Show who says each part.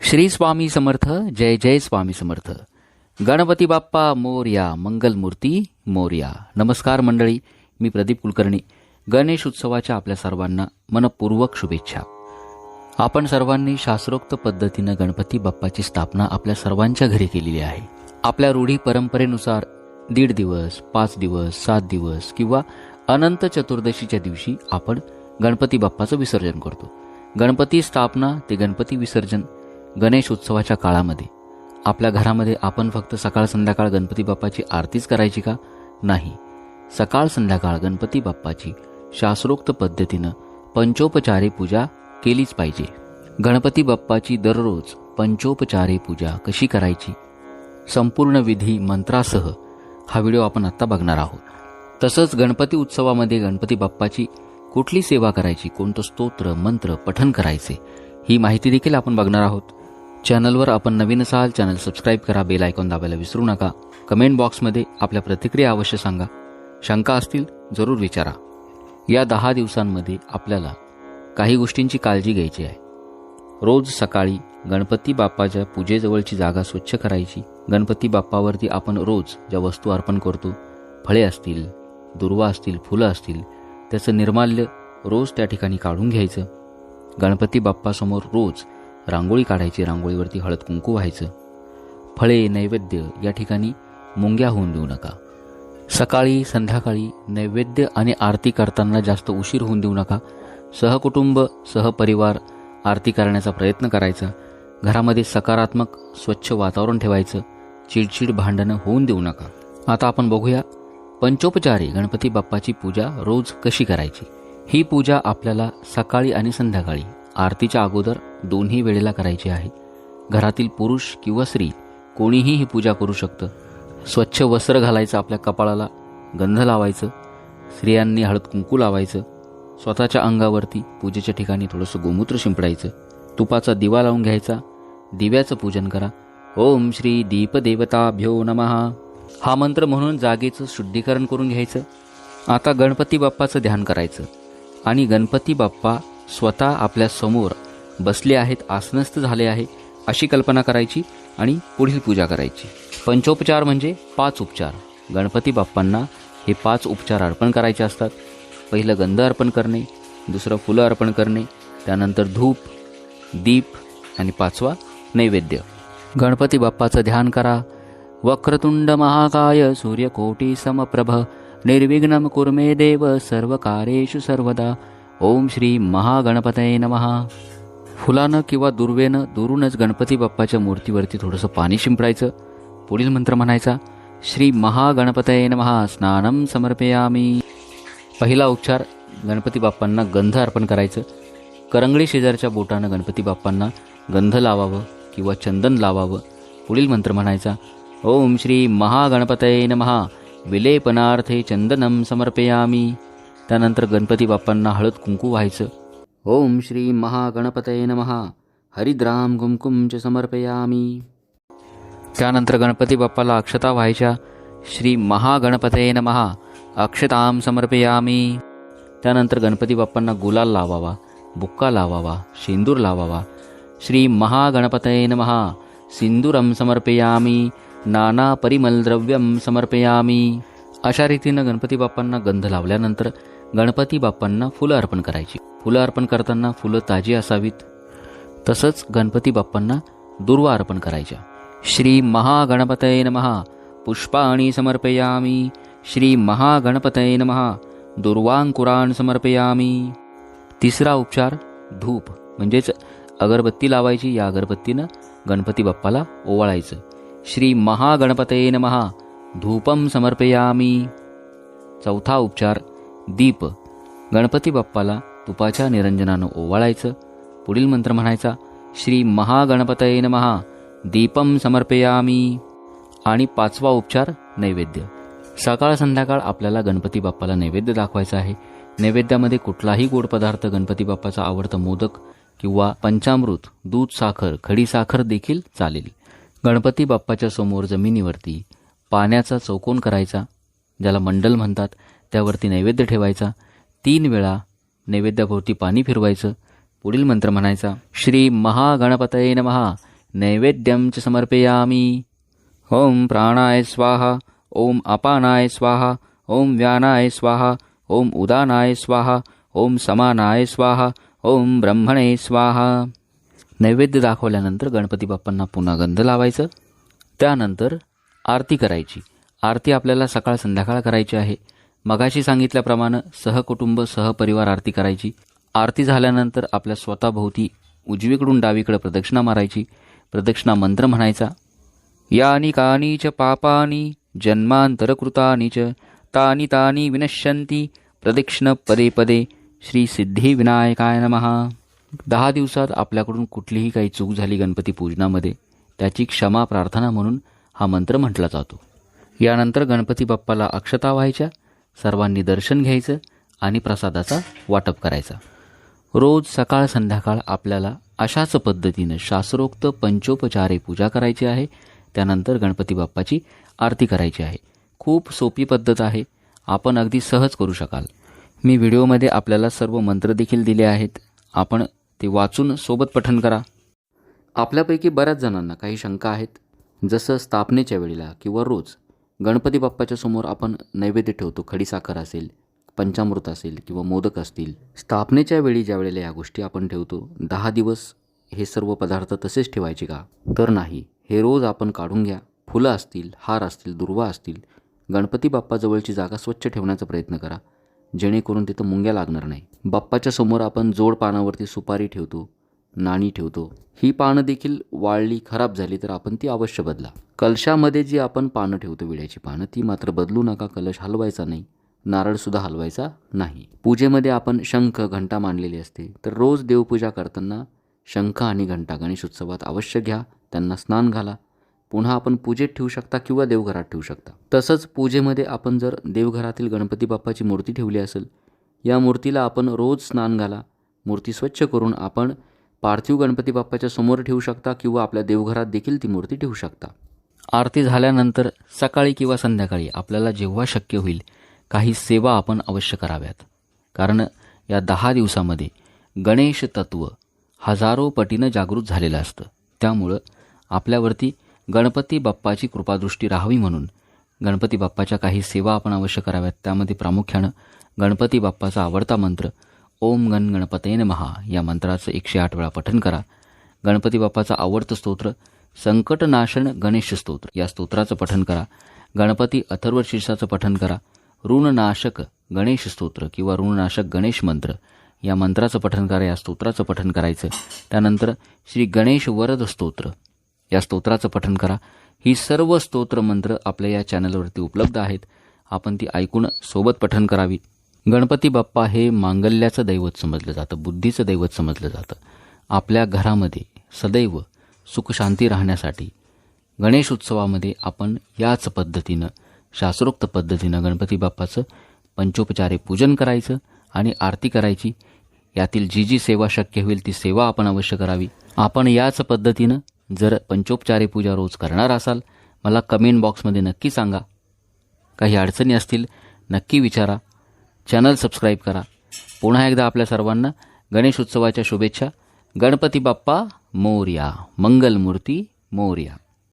Speaker 1: श्री स्वामी समर्थ जय जय स्वामी समर्थ. गणपती बाप्पा मोर्या मंगलमूर्ती मोर्या. नमस्कार मंडळी मी प्रदीप कुलकर्णी. गणेश उत्सवाच्या आपल्या सर्वांना मनपूर्वक शुभेच्छा. आपण सर्वांनी शास्त्रोक्त पद्धतीनं गणपती बाप्पाची स्थापना आपल्या सर्वांच्या घरी केलेली आहे. आपल्या रूढी परंपरेनुसार दीड दिवस पाच दिवस सात दिवस किंवा अनंत चतुर्दशीच्या दिवशी आपण गणपती बाप्पाचं विसर्जन करतो. गणपती स्थापना ते गणपती विसर्जन गणेश उत्सवाच्या काळामध्ये. आपल्या घरामध्ये आपण फक्त सकाळ संध्याकाळ गणपती बाप्पाची आरतीच करायची का? नाही. सकाळ संध्याकाळ गणपती बाप्पाची शास्त्रोक्त पद्धतीनं पंचोपचारे पूजा केलीच पाहिजे. गणपती बाप्पाची दररोज पंचोपचारे पूजा कशी करायची? संपूर्ण विधी मंत्रासह हा व्हिडिओ आपण आत्ता बघणार आहोत. तसंच गणपती उत्सवामध्ये गणपती बाप्पाची कुठली सेवा करायची कोणतं स्तोत्र मंत्र पठन करायचे ही माहिती देखील आपण बघणार आहोत. चॅनलवर आपण नवीन असाल चॅनल सबस्क्राईब करा बेल आयकॉन दाबायला विसरू नका. कमेंट बॉक्समध्ये आपल्या प्रतिक्रिया अवश्य सांगा. शंका असतील जरूर विचारा. या दहा दिवसांमध्ये आपल्याला काही गोष्टींची काळजी घ्यायची आहे. रोज सकाळी गणपती बाप्पाच्या पूजेजवळची जागा स्वच्छ करायची. गणपती बाप्पावरती आपण रोज ज्या वस्तू अर्पण करतो फळे असतील दुर्वा असतील फुलं असतील त्याचं निर्माल्य रोज त्या ठिकाणी काढून घ्यायचं. गणपती बाप्पासमोर रोज रांगोळी काढायची रांगोळीवरती हळद कुंकू व्हायचं. फळे नैवेद्य या ठिकाणी मुंग्या होऊन देऊ नका. सकाळी संध्याकाळी नैवेद्य आणि आरती करताना जास्त उशीर होऊन देऊ नका. सहकुटुंब सहपरिवार आरती करण्याचा प्रयत्न करायचा. घरामध्ये सकारात्मक स्वच्छ वातावरण ठेवायचं. चिडचिड भांडणं होऊन देऊ नका. आता आपण बघूया पंचोपचारी गणपती बाप्पाची पूजा रोज कशी करायची? ही पूजा आपल्याला सकाळी आणि संध्याकाळी आरतीच्या अगोदर दोन्ही वेळेला करायची आहे. घरातील पुरुष किंवा स्त्री कोणीही ही पूजा करू शकतं. स्वच्छ वस्त्र घालायचं आपल्या कपाळाला गंध लावायचं स्त्रियांनी हळद कुंकू लावायचं स्वतःच्या अंगावरती पूजेच्या ठिकाणी थोडंसं गोमूत्र शिंपडायचं तुपाचा दिवा लावून घ्यायचा दिव्याचं पूजन करा. ओम श्री दीपदेवताभ्यो नमहा हा मंत्र म्हणून जागेचं शुद्धीकरण करून घ्यायचं. आता गणपती बाप्पाचं ध्यान करायचं. आणि गणपती बाप्पा स्वतः आपल्यासमोर बसले आहेत आसनस्थ झाले आहे अशी कल्पना करायची आणि पुढील पूजा करायची. पंचोपचार म्हणजे पाच उपचार. गणपती बाप्पांना हे पाच उपचार अर्पण करायचे असतात. पहिलं गंध अर्पण करणे दुसरं फुलं अर्पण करणे त्यानंतर धूप दीप आणि पाचवा नैवेद्य. गणपती बाप्पाचं ध्यान करा. वक्रतुंड महाकाय सूर्यकोटी समप्रभ. निर्विघ्नम कुर्मे देव सर्व कार्येषु सर्वदा. ओम श्री महागणपतये नमहा फुलानं किंवा दुर्वेनं दुरूनच गणपती बाप्पाच्या मूर्तीवरती थोडंसं पाणी शिंपडायचं पुढील मंत्र म्हणायचा श्री महागणपतये नमहा स्नानम समर्पयामी. पहिला उपचार गणपती बाप्पांना गंध अर्पण करायचं. करंगळी शेजारच्या बोटानं गणपती बाप्पांना गंध लावावं किंवा चंदन लावावं. पुढील मंत्र म्हणायचा ओम श्री महागणपतये नमहा विलेपनार्थे चंदनम समर्पयामी. त्यानंतर गणपती बाप्पांना हळद कुंकू व्हायचं. ओम श्री महागणपतये नमहा हरिद्राम कुंकुम च समर्पयामी. त्यानंतर गणपती बाप्पाला अक्षता व्हायच्या. श्री महागणपतये नमहा अक्षताम समर्पयामी. त्यानंतर गणपती बाप्पांना गुलाल लावावा बुक्का लावावा शेंदूर लावावा. श्री महागणपतये नमहा सिंदूरम समर्पयामी. नाना परिमल द्रव्यम समर्पयामी. अशा रीतीनं गणपती बाप्पांना गंध लावल्यानंतर गणपती बाप्पांना फुलं अर्पण करायची. फुलं अर्पण करताना फुलं ताजी असावीत. तसंच गणपती बाप्पांना दुर्वा अर्पण करायच्या. श्री महागणपतये नमहा पुष्पाणी समर्पयामी. श्री महागणपतये नमहा दुर्वांकुराण समर्पयामी. तिसरा उपचार धूप. म्हणजेच अगरबत्ती लावायची. या अगरबत्तीनं गणपती बाप्पाला ओवाळायचं. श्री महागणपतये नमहा धूपम समर्पयामी. चौथा उपचार दीप. गणपती बाप्पाला तुपाच्या निरंजनानं ओवाळायचं. पुढील मंत्र म्हणायचा श्री महागणपतये महा दीपम समर्पयामी. आणि पाचवा उपचार नैवेद्य. सकाळ संध्याकाळ आपल्याला गणपती बाप्पाला नैवेद्य दाखवायचा आहे. नैवेद्यामध्ये कुठलाही गोड पदार्थ गणपती बाप्पाचा आवडतं मोदक किंवा पंचामृत दूध साखर खडी साखर देखील चालेल. गणपती बाप्पाच्या समोर जमिनीवरती पाण्याचा चौकोन करायचा ज्याला मंडल म्हणतात. त्यावरती नैवेद्य ठेवायचा. तीन वेळा नैवेद्याभोवती पाणी फिरवायचं. पुढील मंत्र म्हणायचा श्री महागणपतये नमहा नैवेद्यं च समर्पयामी. ओम प्राणाय स्वाहा. ओम अपानाय स्वाहा. ओम व्यानाय स्वाहा. ओम उदानाय स्वाहा. ओम समानाय स्वाहा. ओम ब्रह्मणे स्वाहा. नैवेद्य दाखवल्यानंतर गणपती बाप्पांना पुन्हा गंध लावायचं. त्यानंतर आरती करायची. आरती आपल्याला सकाळ संध्याकाळ करायची आहे. मगाशी सांगितल्याप्रमाणे सहकुटुंब सहपरिवार आरती करायची. आरती झाल्यानंतर आपल्या स्वतःभोवती उजवीकडून डावीकडे प्रदक्षिणा मारायची. प्रदक्षिणा मंत्र म्हणायचा यानी कानी च पापानी जन्मांतरकृतानी च तानी तानि विनश्यंती प्रदक्षिण पदे पदे श्री सिद्धिविनायकाय नमहा दहा दिवसात आपल्याकडून कुठलीही काही चूक झाली गणपती पूजनामध्ये त्याची क्षमा प्रार्थना म्हणून हा मंत्र म्हटला जातो. यानंतर गणपती बाप्पाला अक्षता व्हायच्या सर्वांनी दर्शन घ्यायचं आणि प्रसादाचा वाटप करायचा. रोज सकाळ संध्याकाळ आपल्याला अशाच पद्धतीनं शास्त्रोक्त पंचोपचारे पूजा करायची आहे. त्यानंतर गणपती बाप्पाची आरती करायची आहे. खूप सोपी पद्धत आहे. आपण अगदी सहज करू शकाल. मी व्हिडिओमध्ये आपल्याला सर्व मंत्र देखील दिले आहेत. आपण ते वाचून सोबत पठण करा. आपल्यापैकी बऱ्याच जणांना काही शंका आहेत. जसं स्थापनेच्या वेळेला किंवा रोज. गणपती बाप्पाच्या समोर आपण नैवेद्य ठेवतो. खडीसाखर असेल पंचामृत असेल किंवा मोदक असतील. स्थापनेच्या वेळी ज्या वेळेला या गोष्टी आपण ठेवतो दहा दिवस हे सर्व पदार्थ तसेच ठेवायचे का? तर नाही. हे रोज आपण काढून घ्या. फुलं असतील हार असतील दुर्वा असतील गणपती बाप्पाजवळची जागा स्वच्छ ठेवण्याचा प्रयत्न करा. जेणेकरून तिथं मुंग्या लागणार नाही. बाप्पाच्या समोर आपण जोड पानावरती सुपारी ठेवतो नाणी ठेवतो. ही पानं देखील वाळली खराब झाली तर आपण ती अवश्य बदला. कलशामध्ये जी आपण पानं ठेवतो विड्याची पानं ती मात्र बदलू नका कलश हलवायचा नाही. नारळसुद्धा हलवायचा नाही. पूजेमध्ये आपण शंख घंटा मांडलेली असते तर रोज देवपूजा करताना शंख आणि घंटा गणेश उत्सवात अवश्य घ्या त्यांना स्नान घाला. पुन्हा आपण पूजेत ठेवू शकता किंवा देवघरात ठेवू शकता. तसंच पूजेमध्ये आपण जर देवघरातील गणपती बाप्पाची मूर्ती ठेवली असेल या मूर्तीला आपण रोज स्नान घाला. मूर्ती स्वच्छ करून आपण पार्थिव गणपती बाप्पाच्या समोर ठेवू शकता किंवा आपल्या देवघरात देखील ती मूर्ती ठेवू शकता. आरती झाल्यानंतर सकाळी किंवा संध्याकाळी आपल्याला जेव्हा शक्य होईल काही सेवा आपण अवश्य कराव्यात. कारण या दहा दिवसामध्ये गणेश तत्व हजारो पटीनं जागृत झालेलं असतं. त्यामुळं आपल्यावरती गणपती बाप्पाची कृपादृष्टी राहावी म्हणून गणपती बाप्पाच्या काही सेवा आपण अवश्य कराव्यात. त्यामध्ये प्रामुख्यानं गणपती बाप्पाचा आवडता मंत्र ओम गण गणपतेन महा या मंत्राचं एकशे आठ वेळा पठन करा. गणपती बाप्पाचं आवडतं स्तोत्र संकटनाशन गणेश स्तोत्र. या स्तोत्राचं पठन करा. गणपती अथर्व शीर्षाचं पठन करा. ऋणनाशक गणेश स्तोत्र किंवा ऋणनाशक गणेश मंत्र. या मंत्राचं पठन करा या स्तोत्राचं पठन करायचं. त्यानंतर श्री गणेश वरद स्तोत्र. या स्तोत्राचं पठन करा. ही सर्व स्तोत्र मंत्र आपल्या या चॅनलवरती उपलब्ध आहेत. आपण ती ऐकून सोबत पठन करावी. गणपती बाप्पा हे मांगल्याचं दैवत समजलं जातं बुद्धीचं दैवत समजलं जातं. आपल्या घरामध्ये सदैव सुखशांती राहण्यासाठी गणेश उत्सवामध्ये आपण याच पद्धतीनं शास्त्रोक्त पद्धतीनं गणपती बाप्पाचं पंचोपचारे पूजन करायचं आणि आरती करायची. यातील जी जी सेवा शक्य होईल ती सेवा आपण अवश्य करावी. आपण याच पद्धतीनं जर पंचोपचारे पूजा रोज करणार असाल मला कमेंट बॉक्समध्ये नक्की सांगा. काही अडचणी असतील नक्की विचारा. चॅनल सबस्क्राईब करा. पुन्हा एकदा आपल्या सर्वांना गणेश उत्सवाच्या शुभेच्छा. गणपती बाप्पा! मोर्या मंगलमूर्ती मोर्या